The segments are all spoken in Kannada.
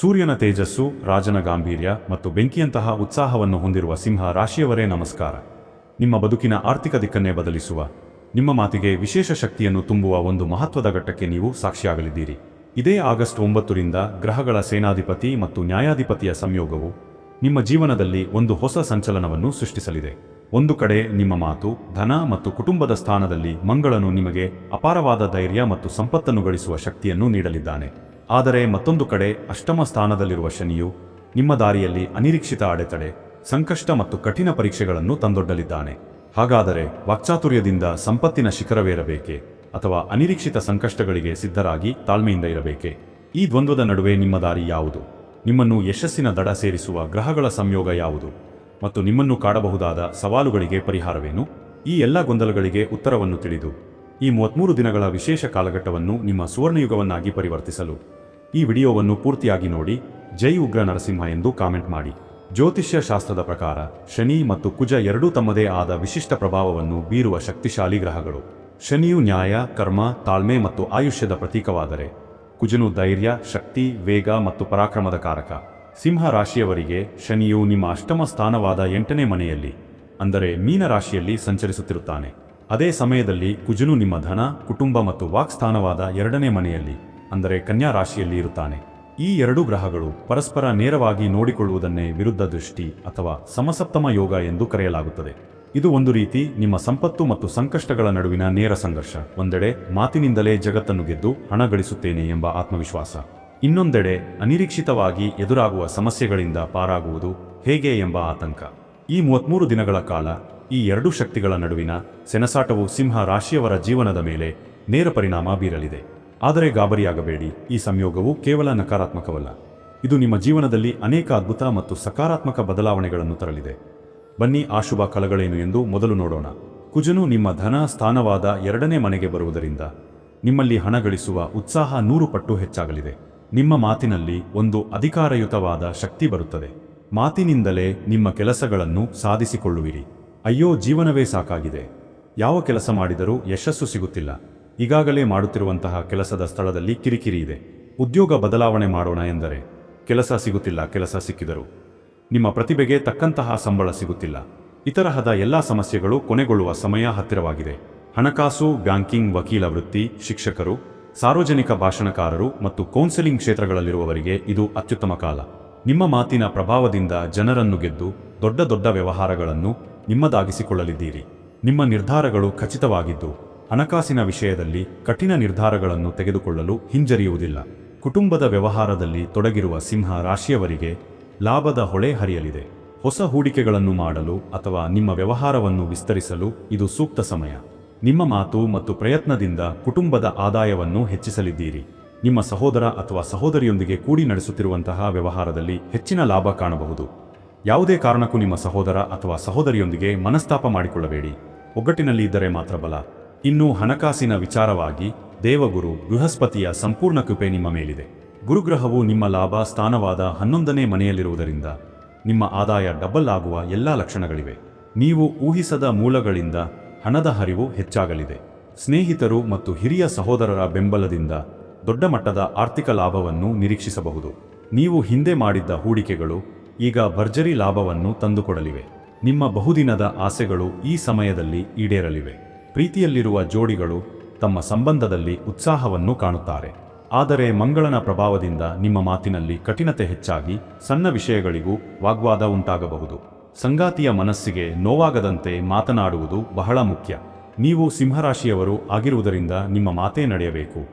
ಸೂರ್ಯನ ತೇಜಸ್ಸು, ರಾಜನ ಗಾಂಭೀರ್ಯ ಮತ್ತು ಬೆಂಕಿಯಂತಹ ಉತ್ಸಾಹವನ್ನು ಹೊಂದಿರುವ ಸಿಂಹ ರಾಶಿಯವರೇ ನಮಸ್ಕಾರ. ನಿಮ್ಮ ಬದುಕಿನ ಆರ್ಥಿಕ ದಿಕ್ಕನ್ನೇ ಬದಲಿಸುವ, ನಿಮ್ಮ ಮಾತಿಗೆ ವಿಶೇಷ ಶಕ್ತಿಯನ್ನು ತುಂಬುವ ಒಂದು ಮಹತ್ವದ ಘಟ್ಟಕ್ಕೆ ನೀವು ಸಾಕ್ಷಿಯಾಗಲಿದ್ದೀರಿ. ಇದೇ ಆಗಸ್ಟ್ ಒಂಬತ್ತರಿಂದ ಗ್ರಹಗಳ ಸೇನಾಧಿಪತಿ ಮತ್ತು ನ್ಯಾಯಾಧಿಪತಿಯ ಸಂಯೋಗವು ನಿಮ್ಮ ಜೀವನದಲ್ಲಿ ಒಂದು ಹೊಸ ಸಂಚಲನವನ್ನು ಸೃಷ್ಟಿಸಲಿದೆ. ಒಂದು ಕಡೆ ನಿಮ್ಮ ಮಾತು, ಧನ ಮತ್ತು ಕುಟುಂಬದ ಸ್ಥಾನದಲ್ಲಿ ಮಂಗಳನು ನಿಮಗೆ ಅಪಾರವಾದ ಧೈರ್ಯ ಮತ್ತು ಸಂಪತ್ತನ್ನು ಗಳಿಸುವ ಶಕ್ತಿಯನ್ನು ನೀಡಲಿದ್ದಾನೆ. ಆದರೆ ಮತ್ತೊಂದು ಕಡೆ ಅಷ್ಟಮ ಸ್ಥಾನದಲ್ಲಿರುವ ಶನಿಯು ನಿಮ್ಮ ದಾರಿಯಲ್ಲಿ ಅನಿರೀಕ್ಷಿತ ಅಡೆತಡೆ, ಸಂಕಷ್ಟ ಮತ್ತು ಕಠಿಣ ಪರೀಕ್ಷೆಗಳನ್ನು ತಂದೊಡ್ಡಲಿದ್ದಾನೆ. ಹಾಗಾದರೆ ವಾಕ್ಚಾತುರ್ಯದಿಂದ ಸಂಪತ್ತಿನ ಶಿಖರವೇರಬೇಕೆ ಅಥವಾ ಅನಿರೀಕ್ಷಿತ ಸಂಕಷ್ಟಗಳಿಗೆ ಸಿದ್ಧರಾಗಿ ತಾಳ್ಮೆಯಿಂದ ಇರಬೇಕೆ? ಈ ದ್ವಂದ್ವದ ನಡುವೆ ನಿಮ್ಮ ದಾರಿ ಯಾವುದು? ನಿಮ್ಮನ್ನು ಯಶಸ್ಸಿನ ದಡ ಸೇರಿಸುವ ಗ್ರಹಗಳ ಸಂಯೋಗ ಯಾವುದು? ಮತ್ತು ನಿಮ್ಮನ್ನು ಕಾಡಬಹುದಾದ ಸವಾಲುಗಳಿಗೆ ಪರಿಹಾರವೇನು? ಈ ಎಲ್ಲ ಗೊಂದಲಗಳಿಗೆ ಉತ್ತರವನ್ನು ತಿಳಿದು ಈ ಮೂವತ್ಮೂರು ದಿನಗಳ ವಿಶೇಷ ಕಾಲಘಟ್ಟವನ್ನು ನಿಮ್ಮ ಸುವರ್ಣಯುಗವನ್ನಾಗಿ ಪರಿವರ್ತಿಸಲು. ಈ ವಿಡಿಯೋವನ್ನು ಪೂರ್ತಿಯಾಗಿ ನೋಡಿ, ಜೈ ಉಗ್ರ ನರಸಿಂಹ ಎಂದು ಕಾಮೆಂಟ್ ಮಾಡಿ. ಜ್ಯೋತಿಷ್ಯ ಶಾಸ್ತ್ರದ ಪ್ರಕಾರ, ಶನಿ ಮತ್ತು ಕುಜ ಎರಡೂ ತಮ್ಮದೇ ಆದ ವಿಶಿಷ್ಟ ಪ್ರಭಾವವನ್ನು ಬೀರುವ ಶಕ್ತಿಶಾಲಿ ಗ್ರಹಗಳು. ಶನಿಯು ನ್ಯಾಯ, ಕರ್ಮ, ತಾಳ್ಮೆ ಮತ್ತು ಆಯುಷ್ಯದ ಪ್ರತೀಕವಾದರೆ, ಕುಜನು ಧೈರ್ಯ, ಶಕ್ತಿ, ವೇಗ ಮತ್ತು ಪರಾಕ್ರಮದ ಕಾರಕ. ಸಿಂಹ ರಾಶಿಯವರಿಗೆ ಶನಿಯು ನಿಮ್ಮ ಅಷ್ಟಮ ಸ್ಥಾನವಾದ ಎಂಟನೇ ಮನೆಯಲ್ಲಿ, ಅಂದರೆ ಮೀನ ರಾಶಿಯಲ್ಲಿ ಸಂಚರಿಸುತ್ತಿರುತ್ತಾನೆ. ಅದೇ ಸಮಯದಲ್ಲಿ ಕುಜನು ನಿಮ್ಮ ಧನ, ಕುಟುಂಬ ಮತ್ತು ವಾಕ್ಸ್ಥಾನವಾದ ಎರಡನೇ ಮನೆಯಲ್ಲಿ, ಅಂದರೆ ಕನ್ಯಾ ರಾಶಿಯಲ್ಲಿ ಇರುತ್ತಾನೆ. ಈ ಎರಡು ಗ್ರಹಗಳು ಪರಸ್ಪರ ನೇರವಾಗಿ ನೋಡಿಕೊಳ್ಳುವುದನ್ನೇ ವಿರುದ್ಧ ದೃಷ್ಟಿ ಅಥವಾ ಸಮಸಪ್ತಮ ಯೋಗ ಎಂದು ಕರೆಯಲಾಗುತ್ತದೆ. ಇದು ಒಂದು ರೀತಿ ನಿಮ್ಮ ಸಂಪತ್ತು ಮತ್ತು ಸಂಕಷ್ಟಗಳ ನಡುವಿನ ನೇರ ಸಂಘರ್ಷ. ಒಂದೆಡೆ ಮಾತಿನಿಂದಲೇ ಜಗತ್ತನ್ನು ಗೆದ್ದು ಹಣ ಗಳಿಸುತ್ತೇನೆ ಎಂಬ ಆತ್ಮವಿಶ್ವಾಸ. ಇನ್ನೊಂದೆಡೆ ಅನಿರೀಕ್ಷಿತವಾಗಿ ಎದುರಾಗುವ ಸಮಸ್ಯೆಗಳಿಂದ ಪಾರಾಗುವುದು ಹೇಗೆ ಎಂಬ ಆತಂಕ. ಈ ಮೂವತ್ಮೂರು ದಿನಗಳ ಕಾಲ ಈ ಎರಡೂ ಶಕ್ತಿಗಳ ನಡುವಿನ ಸೆಣಸಾಟವು ಸಿಂಹ ರಾಶಿಯವರ ಜೀವನದ ಮೇಲೆ ನೇರ ಪರಿಣಾಮ ಬೀರಲಿದೆ. ಆದರೆ ಗಾಬರಿಯಾಗಬೇಡಿ, ಈ ಸಂಯೋಗವು ಕೇವಲ ನಕಾರಾತ್ಮಕವಲ್ಲ. ಇದು ನಿಮ್ಮ ಜೀವನದಲ್ಲಿ ಅನೇಕ ಅದ್ಭುತ ಮತ್ತು ಸಕಾರಾತ್ಮಕ ಬದಲಾವಣೆಗಳನ್ನು ತರಲಿದೆ. ಬನ್ನಿ, ಆ ಶುಭ ಕಲಗಳೇನು ಎಂದು ಮೊದಲು ನೋಡೋಣ. ಕುಜನು ನಿಮ್ಮ ಧನ ಸ್ಥಾನವಾದ ಎರಡನೇ ಮನೆಗೆ ಬರುವುದರಿಂದ ನಿಮ್ಮಲ್ಲಿ ಹಣ ಗಳಿಸುವ ಉತ್ಸಾಹ ನೂರು ಪಟ್ಟು ಹೆಚ್ಚಾಗಲಿದೆ. ನಿಮ್ಮ ಮಾತಿನಲ್ಲಿ ಒಂದು ಅಧಿಕಾರಯುತವಾದ ಶಕ್ತಿ ಬರುತ್ತದೆ. ಮಾತಿನಿಂದಲೇ ನಿಮ್ಮ ಕೆಲಸಗಳನ್ನು ಸಾಧಿಸಿಕೊಳ್ಳುವಿರಿ. ಅಯ್ಯೋ, ಜೀವನವೇ ಸಾಕಾಗಿದೆ. ಯಾವ ಕೆಲಸ ಮಾಡಿದರೂ ಯಶಸ್ಸು ಸಿಗುತ್ತಿಲ್ಲ. ಈಗಾಗಲೇ ಮಾಡುತ್ತಿರುವಂತಹ ಕೆಲಸದ ಸ್ಥಳದಲ್ಲಿ ಕಿರಿಕಿರಿ ಇದೆ. ಉದ್ಯೋಗ ಬದಲಾವಣೆ ಮಾಡೋಣ ಎಂದರೆ, ಕೆಲಸ ಸಿಗುತ್ತಿಲ್ಲ, ಕೆಲಸ ಸಿಕ್ಕಿದರು. ನಿಮ್ಮ ಪ್ರತಿಭೆಗೆ ತಕ್ಕಂತಹ ಸಂಬಳ ಸಿಗುತ್ತಿಲ್ಲ. ಇತರಹದ ಎಲ್ಲ ಸಮಸ್ಯೆಗಳು ಕೊನೆಗೊಳ್ಳುವ ಸಮಯ ಹತ್ತಿರವಾಗಿದೆ. ಹಣಕಾಸು, ಬ್ಯಾಂಕಿಂಗ್, ವಕೀಲ ವೃತ್ತಿ, ಶಿಕ್ಷಕರು, ಸಾರ್ವಜನಿಕ ಭಾಷಣಕಾರರು ಮತ್ತು ಕೌನ್ಸೆಲಿಂಗ್ ಕ್ಷೇತ್ರಗಳಲ್ಲಿರುವವರಿಗೆ ಇದು ಅತ್ಯುತ್ತಮ ಕಾಲ. ನಿಮ್ಮ ಮಾತಿನ ಪ್ರಭಾವದಿಂದ ಜನರನ್ನು ಗೆದ್ದು ದೊಡ್ಡ ದೊಡ್ಡ ವ್ಯವಹಾರಗಳನ್ನು ನಿಮ್ಮದಾಗಿಸಿಕೊಳ್ಳಲಿದ್ದೀರಿ. ನಿಮ್ಮ ನಿರ್ಧಾರಗಳು ಖಚಿತವಾಗಿದ್ದು, ಹಣಕಾಸಿನ ವಿಷಯದಲ್ಲಿ ಕಠಿಣ ನಿರ್ಧಾರಗಳನ್ನು ತೆಗೆದುಕೊಳ್ಳಲು ಹಿಂಜರಿಯುವುದಿಲ್ಲ. ಕುಟುಂಬದ ವ್ಯವಹಾರದಲ್ಲಿ ತೊಡಗಿರುವ ಸಿಂಹ ರಾಶಿಯವರಿಗೆ ಲಾಭದ ಹೊಳೆ ಹರಿಯಲಿದೆ. ಹೊಸ ಹೂಡಿಕೆಗಳನ್ನು ಮಾಡಲು ಅಥವಾ ನಿಮ್ಮ ವ್ಯವಹಾರವನ್ನು ವಿಸ್ತರಿಸಲು ಇದು ಸೂಕ್ತ ಸಮಯ. ನಿಮ್ಮ ಮಾತು ಮತ್ತು ಪ್ರಯತ್ನದಿಂದ ಕುಟುಂಬದ ಆದಾಯವನ್ನು ಹೆಚ್ಚಿಸಲಿದ್ದೀರಿ. ನಿಮ್ಮ ಸಹೋದರ ಅಥವಾ ಸಹೋದರಿಯೊಂದಿಗೆ ಕೂಡಿ ನಡೆಸುತ್ತಿರುವಂತಹ ವ್ಯವಹಾರದಲ್ಲಿ ಹೆಚ್ಚಿನ ಲಾಭ ಕಾಣಬಹುದು. ಯಾವುದೇ ಕಾರಣಕ್ಕೂ ನಿಮ್ಮ ಸಹೋದರ ಅಥವಾ ಸಹೋದರಿಯೊಂದಿಗೆ ಮನಸ್ತಾಪ ಮಾಡಿಕೊಳ್ಳಬೇಡಿ. ಒಗ್ಗಟ್ಟಿನಲ್ಲಿ ಇದ್ದರೆ ಮಾತ್ರ ಬಲ. ಇನ್ನು ಹಣಕಾಸಿನ ವಿಚಾರವಾಗಿ ದೇವಗುರು ಬೃಹಸ್ಪತಿಯ ಸಂಪೂರ್ಣ ಕೃಪೆ ನಿಮ್ಮ ಮೇಲಿದೆ. ಗುರುಗ್ರಹವು ನಿಮ್ಮ ಲಾಭ, ಸ್ಥಾನವಾದ ಹನ್ನೊಂದನೇ ಮನೆಯಲ್ಲಿರುವುದರಿಂದ ನಿಮ್ಮ ಆದಾಯ ಡಬಲ್ ಆಗುವ ಎಲ್ಲ ಲಕ್ಷಣಗಳಿವೆ. ನೀವು ಊಹಿಸದ ಮೂಲಗಳಿಂದ ಹಣದ ಹರಿವು ಹೆಚ್ಚಾಗಲಿದೆ. ಸ್ನೇಹಿತರು ಮತ್ತು ಹಿರಿಯ ಸಹೋದರರ ಬೆಂಬಲದಿಂದ ದೊಡ್ಡ ಮಟ್ಟದ ಆರ್ಥಿಕ ಲಾಭವನ್ನು ನಿರೀಕ್ಷಿಸಬಹುದು. ನೀವು ಹಿಂದೆ ಮಾಡಿದ್ದ ಹೂಡಿಕೆಗಳು ಈಗ ಭರ್ಜರಿ ಲಾಭವನ್ನು ತಂದುಕೊಡಲಿವೆ. ನಿಮ್ಮ ಬಹುದಿನದ ಆಸೆಗಳು ಈ ಸಮಯದಲ್ಲಿ ಈಡೇರಲಿವೆ. ಪ್ರೀತಿಯಲ್ಲಿರುವ ಜೋಡಿಗಳು ತಮ್ಮ ಸಂಬಂಧದಲ್ಲಿ ಉತ್ಸಾಹವನ್ನು ಕಾಣುತ್ತಾರೆ. ಆದರೆ ಮಂಗಳನ ಪ್ರಭಾವದಿಂದ ನಿಮ್ಮ ಮಾತಿನಲ್ಲಿ ಕಠಿಣತೆ ಹೆಚ್ಚಾಗಿ ಸಣ್ಣ ವಿಷಯಗಳಿಗೂ ವಾಗ್ವಾದ ಉಂಟಾಗಬಹುದು. ಸಂಗಾತಿಯ ಮನಸ್ಸಿಗೆ ನೋವಾಗದಂತೆ ಮಾತನಾಡುವುದು ಬಹಳ ಮುಖ್ಯ. ನೀವು ಸಿಂಹರಾಶಿಯವರು ಆಗಿರುವುದರಿಂದ ನಿಮ್ಮ ಮಾತೇ ನಡೆಯಬೇಕು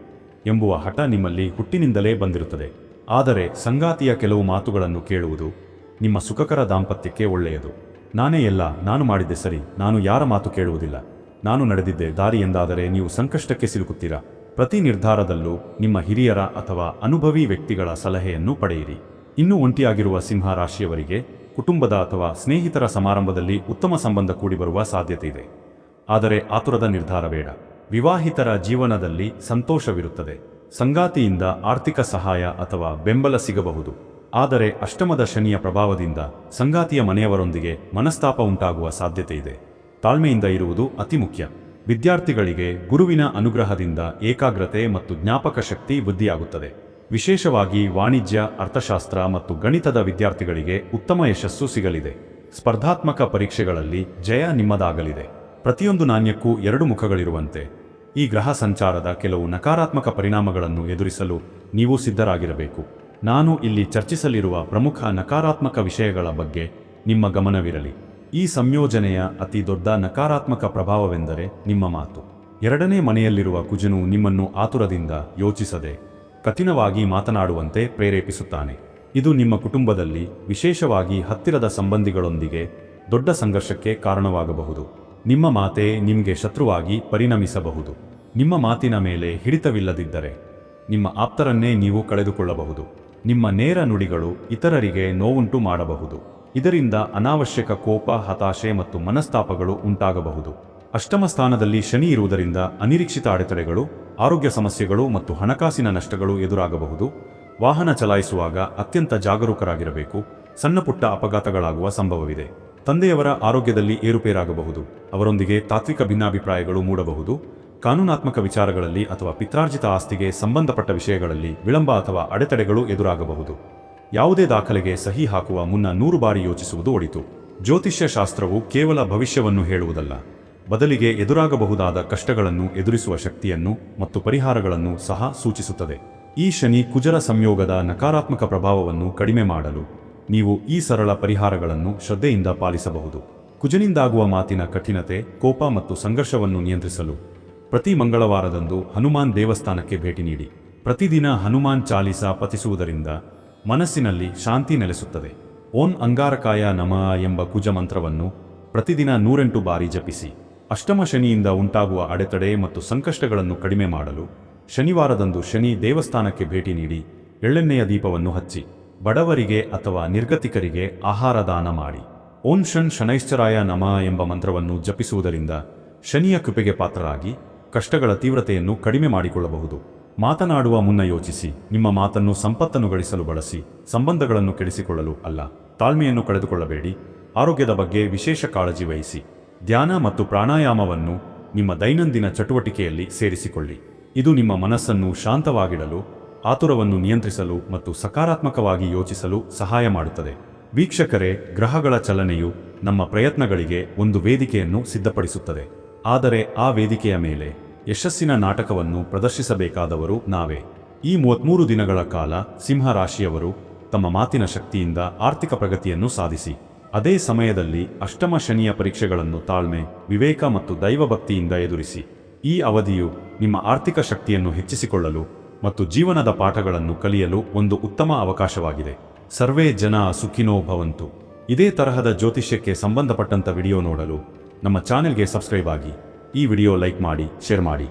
ಎಂಬುವ ಹಠ ನಿಮ್ಮಲ್ಲಿ ಹುಟ್ಟಿನಿಂದಲೇ ಬಂದಿರುತ್ತದೆ. ಆದರೆ ಸಂಗಾತಿಯ ಕೆಲವು ಮಾತುಗಳನ್ನು ಕೇಳುವುದು ನಿಮ್ಮ ಸುಖಕರ ದಾಂಪತ್ಯಕ್ಕೆ ಒಳ್ಳೆಯದು. ನಾನೇ ಎಲ್ಲ, ನಾನು ಮಾಡಿದ್ದೆ ಸರಿ, ನಾನು ಯಾರ ಮಾತು ಕೇಳುವುದಿಲ್ಲ. ನಾನು ನಡೆದಿದ್ದೆ ದಾರಿ ಎಂದಾದರೆ ನೀವು ಸಂಕಷ್ಟಕ್ಕೆ ಸಿಲುಕುತ್ತೀರಾ? ಪ್ರತಿ ನಿರ್ಧಾರದಲ್ಲೂ ನಿಮ್ಮ ಹಿರಿಯರ ಅಥವಾ ಅನುಭವಿ ವ್ಯಕ್ತಿಗಳ ಸಲಹೆಯನ್ನು ಪಡೆಯಿರಿ. ಇನ್ನೂ ಒಂಟಿಯಾಗಿರುವ ಸಿಂಹ ರಾಶಿಯವರಿಗೆ ಕುಟುಂಬದ ಅಥವಾ ಸ್ನೇಹಿತರ ಸಮಾರಂಭದಲ್ಲಿ ಉತ್ತಮ ಸಂಬಂಧ ಕೂಡಿಬರುವ ಸಾಧ್ಯತೆ ಇದೆ ಆದರೆ ಆತುರದ ನಿರ್ಧಾರ ಬೇಡ. ವಿವಾಹಿತರ ಜೀವನದಲ್ಲಿ ಸಂತೋಷವಿರುತ್ತದೆ. ಸಂಗಾತಿಯಿಂದ ಆರ್ಥಿಕ ಸಹಾಯ ಅಥವಾ ಬೆಂಬಲ ಸಿಗಬಹುದು. ಆದರೆ ಅಷ್ಟಮದ ಶನಿಯ ಪ್ರಭಾವದಿಂದ ಸಂಗಾತಿಯ ಮನೆಯವರೊಂದಿಗೆ ಮನಸ್ತಾಪ ಉಂಟಾಗುವ ಸಾಧ್ಯತೆ ಇದೆ ತಾಳ್ಮೆಯಿಂದ ಇರುವುದು ಅತಿ ಮುಖ್ಯ. ವಿದ್ಯಾರ್ಥಿಗಳಿಗೆ ಗುರುವಿನ ಅನುಗ್ರಹದಿಂದ ಏಕಾಗ್ರತೆ ಮತ್ತು ಜ್ಞಾಪಕ ಶಕ್ತಿ ವೃದ್ಧಿಯಾಗುತ್ತದೆ. ವಿಶೇಷವಾಗಿ ವಾಣಿಜ್ಯ, ಅರ್ಥಶಾಸ್ತ್ರ ಮತ್ತು ಗಣಿತದ ವಿದ್ಯಾರ್ಥಿಗಳಿಗೆ ಉತ್ತಮ ಯಶಸ್ಸು ಸಿಗಲಿದೆ. ಸ್ಪರ್ಧಾತ್ಮಕ ಪರೀಕ್ಷೆಗಳಲ್ಲಿ ಜಯ ನಿಮ್ಮದಾಗಲಿದೆ. ಪ್ರತಿಯೊಂದು ನಾಣ್ಯಕ್ಕೂ ಎರಡು ಮುಖಗಳಿರುವಂತೆ. ಈ ಗ್ರಹ ಸಂಚಾರದ ಕೆಲವು ನಕಾರಾತ್ಮಕ ಪರಿಣಾಮಗಳನ್ನು ಎದುರಿಸಲು ನೀವು ಸಿದ್ಧರಾಗಿರಬೇಕು. ನಾನು ಇಲ್ಲಿ ಚರ್ಚಿಸಲಿರುವ ಪ್ರಮುಖ ನಕಾರಾತ್ಮಕ ವಿಷಯಗಳ ಬಗ್ಗೆ ನಿಮ್ಮ ಗಮನವಿರಲಿ. ಈ ಸಂಯೋಜನೆಯ ಅತಿ ದೊಡ್ಡ ನಕಾರಾತ್ಮಕ ಪ್ರಭಾವವೆಂದರೆ ನಿಮ್ಮ ಮಾತು. ಎರಡನೇ ಮನೆಯಲ್ಲಿರುವ ಕುಜನು ನಿಮ್ಮನ್ನು ಆತುರದಿಂದ ಯೋಚಿಸದೆ ಕಠಿಣವಾಗಿ ಮಾತನಾಡುವಂತೆ ಪ್ರೇರೇಪಿಸುತ್ತಾನೆ. ಇದು ನಿಮ್ಮ ಕುಟುಂಬದಲ್ಲಿ ವಿಶೇಷವಾಗಿ ಹತ್ತಿರದ ಸಂಬಂಧಿಗಳೊಂದಿಗೆ ದೊಡ್ಡ ಸಂಘರ್ಷಕ್ಕೆ ಕಾರಣವಾಗಬಹುದು. ನಿಮ್ಮ ಮಾತೆ ನಿಮಗೆ ಶತ್ರುವಾಗಿ ಪರಿಣಮಿಸಬಹುದು. ನಿಮ್ಮ ಮಾತಿನ ಮೇಲೆ ಹಿಡಿತವಿಲ್ಲದಿದ್ದರೆ ನಿಮ್ಮ ಆಪ್ತರನ್ನೇ ನೀವು ಕಳೆದುಕೊಳ್ಳಬಹುದು. ನಿಮ್ಮ ನೇರ ನುಡಿಗಳು ಇತರರಿಗೆ ನೋವುಂಟು ಮಾಡಬಹುದು. ಇದರಿಂದ ಅನಾವಶ್ಯಕ ಕೋಪ, ಹತಾಶೆ ಮತ್ತು ಮನಸ್ತಾಪಗಳು ಉಂಟಾಗಬಹುದು. ಅಷ್ಟಮ ಸ್ಥಾನದಲ್ಲಿ ಶನಿ ಇರುವುದರಿಂದ ಅನಿರೀಕ್ಷಿತ ಅಡೆತಡೆಗಳು, ಆರೋಗ್ಯ ಸಮಸ್ಯೆಗಳು ಮತ್ತು ಹಣಕಾಸಿನ ನಷ್ಟಗಳು ಎದುರಾಗಬಹುದು. ವಾಹನ ಚಲಾಯಿಸುವಾಗ ಅತ್ಯಂತ ಜಾಗರೂಕರಾಗಿರಬೇಕು. ಸಣ್ಣಪುಟ್ಟ ಅಪಘಾತಗಳಾಗುವ ಸಂಭವವಿದೆ. ತಂದೆಯವರ ಆರೋಗ್ಯದಲ್ಲಿ ಏರುಪೇರಾಗಬಹುದು. ಅವರೊಂದಿಗೆ ತಾತ್ವಿಕ ಭಿನ್ನಾಭಿಪ್ರಾಯಗಳು ಮೂಡಬಹುದು. ಕಾನೂನಾತ್ಮಕ ವಿಚಾರಗಳಲ್ಲಿ ಅಥವಾ ಪಿತ್ರಾರ್ಜಿತ ಆಸ್ತಿಗೆ ಸಂಬಂಧಪಟ್ಟ ವಿಷಯಗಳಲ್ಲಿ ವಿಳಂಬ ಅಥವಾ ಅಡೆತಡೆಗಳು ಎದುರಾಗಬಹುದು. ಯಾವುದೇ ದಾಖಲೆಗೆ ಸಹಿ ಹಾಕುವ ಮುನ್ನ ನೂರು ಬಾರಿ ಯೋಚಿಸುವುದು ಒಳಿತು. ಜ್ಯೋತಿಷ್ಯ ಶಾಸ್ತ್ರವು ಕೇವಲ ಭವಿಷ್ಯವನ್ನು ಹೇಳುವುದಲ್ಲ. ಬದಲಿಗೆ ಎದುರಾಗಬಹುದಾದ ಕಷ್ಟಗಳನ್ನು ಎದುರಿಸುವ ಶಕ್ತಿಯನ್ನು ಮತ್ತು ಪರಿಹಾರಗಳನ್ನು ಸಹ ಸೂಚಿಸುತ್ತದೆ. ಈ ಶನಿ ಕುಜರ ಸಂಯೋಗದ ನಕಾರಾತ್ಮಕ ಪ್ರಭಾವವನ್ನು ಕಡಿಮೆ ಮಾಡಲು ನೀವು ಈ ಸರಳ ಪರಿಹಾರಗಳನ್ನು ಶ್ರದ್ಧೆಯಿಂದ ಪಾಲಿಸಬಹುದು. ಕುಜನಿಂದಾಗುವ ಮಾತಿನ ಕಠಿಣತೆ, ಕೋಪ ಮತ್ತು ಸಂಘರ್ಷವನ್ನು ನಿಯಂತ್ರಿಸಲು ಪ್ರತಿ ಮಂಗಳವಾರದಂದು ಹನುಮಾನ್ ದೇವಸ್ಥಾನಕ್ಕೆ ಭೇಟಿ ನೀಡಿ. ಪ್ರತಿದಿನ ಹನುಮಾನ್ ಚಾಲಿಸ ಪತಿಸುವುದರಿಂದ ಮನಸ್ಸಿನಲ್ಲಿ ಶಾಂತಿ ನೆಲೆಸುತ್ತದೆ. ಓಂ ಅಂಗಾರಕಾಯ ನಮಃ ಎಂಬ ಕುಜ ಮಂತ್ರವನ್ನು ಪ್ರತಿದಿನ ನೂರೆಂಟು ಬಾರಿ ಜಪಿಸಿ. ಅಷ್ಟಮ ಶನಿಯಿಂದ ಉಂಟಾಗುವ ಅಡೆತಡೆ ಮತ್ತು ಸಂಕಷ್ಟಗಳನ್ನು ಕಡಿಮೆ ಮಾಡಲು ಶನಿವಾರದಂದು ಶನಿ ದೇವಸ್ಥಾನಕ್ಕೆ ಭೇಟಿ ನೀಡಿ ಎಳ್ಳೆಣ್ಣೆಯ ದೀಪವನ್ನು ಹಚ್ಚಿ. ಬಡವರಿಗೆ ಅಥವಾ ನಿರ್ಗತಿಕರಿಗೆ ಆಹಾರ ದಾನ ಮಾಡಿ. ಓಂ ಶನ್ ಶನೈಶ್ಚರಾಯ ನಮ ಎಂಬ ಮಂತ್ರವನ್ನು ಜಪಿಸುವುದರಿಂದ ಶನಿಯ ಕೃಪೆಗೆ ಪಾತ್ರರಾಗಿ ಕಷ್ಟಗಳ ತೀವ್ರತೆಯನ್ನು ಕಡಿಮೆ ಮಾಡಿಕೊಳ್ಳಬಹುದು. ಮಾತನಾಡುವ ಮುನ್ನ ಯೋಚಿಸಿ, ನಿಮ್ಮ ಮಾತನ್ನು ಸಂಪತ್ತನ್ನು ಗಳಿಸಲು ಬಳಸಿ, ಸಂಬಂಧಗಳನ್ನು ಕೆಡಿಸಿಕೊಳ್ಳಲು ಅಲ್ಲ, ತಾಳ್ಮೆಯನ್ನು ಕಳೆದುಕೊಳ್ಳಬೇಡಿ, ಆರೋಗ್ಯದ ಬಗ್ಗೆ ವಿಶೇಷ ಕಾಳಜಿ ವಹಿಸಿ, ಧ್ಯಾನ ಮತ್ತು ಪ್ರಾಣಾಯಾಮವನ್ನು ನಿಮ್ಮ ದೈನಂದಿನ ಚಟುವಟಿಕೆಯಲ್ಲಿ ಸೇರಿಸಿಕೊಳ್ಳಿ. ಇದು ನಿಮ್ಮ ಮನಸ್ಸನ್ನು ಶಾಂತವಾಗಿಡಲು, ಆತುರವನ್ನು ನಿಯಂತ್ರಿಸಲು ಮತ್ತು ಸಕಾರಾತ್ಮಕವಾಗಿ ಯೋಚಿಸಲು ಸಹಾಯ ಮಾಡುತ್ತದೆ. ವೀಕ್ಷಕರೇ, ಗ್ರಹಗಳ ಚಲನೆಯು ನಮ್ಮ ಪ್ರಯತ್ನಗಳಿಗೆ ಒಂದು ವೇದಿಕೆಯನ್ನು ಸಿದ್ಧಪಡಿಸುತ್ತದೆ. ಆದರೆ ಆ ವೇದಿಕೆಯ ಮೇಲೆ ಯಶಸ್ಸಿನ ನಾಟಕವನ್ನು ಪ್ರದರ್ಶಿಸಬೇಕಾದವರು ನಾವೇ. ಈ ಮೂವತ್ಮೂರು ದಿನಗಳ ಕಾಲ ಸಿಂಹ ರಾಶಿಯವರು ತಮ್ಮ ಮಾತಿನ ಶಕ್ತಿಯಿಂದ ಆರ್ಥಿಕ ಪ್ರಗತಿಯನ್ನು ಸಾಧಿಸಿ. ಅದೇ ಸಮಯದಲ್ಲಿ ಅಷ್ಟಮ ಶನಿಯ ಪರೀಕ್ಷೆಗಳನ್ನು ತಾಳ್ಮೆ, ವಿವೇಕ ಮತ್ತು ದೈವಭಕ್ತಿಯಿಂದ ಎದುರಿಸಿ. ಈ ಅವಧಿಯು ನಿಮ್ಮ ಆರ್ಥಿಕ ಶಕ್ತಿಯನ್ನು ಹೆಚ್ಚಿಸಿಕೊಳ್ಳಲು ಮತ್ತು ಜೀವನದ ಪಾಠಗಳನ್ನು ಕಲಿಯಲು ಒಂದು ಉತ್ತಮ ಅವಕಾಶವಾಗಿದೆ. ಸರ್ವೇ ಜನ ಸುಖಿನೋ ಭವಂತು. ಇದೇ ತರಹದ ಜ್ಯೋತಿಷ್ಯಕ್ಕೆ ಸಂಬಂಧಪಟ್ಟಂತ ವಿಡಿಯೋ ನೋಡಲು ನಮ್ಮ ಚಾನೆಲ್ಗೆ ಸಬ್ಸ್ಕ್ರೈಬ್ ಆಗಿ ಈ ವಿಡಿಯೋ ಲೈಕ್ ಮಾಡಿ ಶೇರ್ ಮಾಡಿ.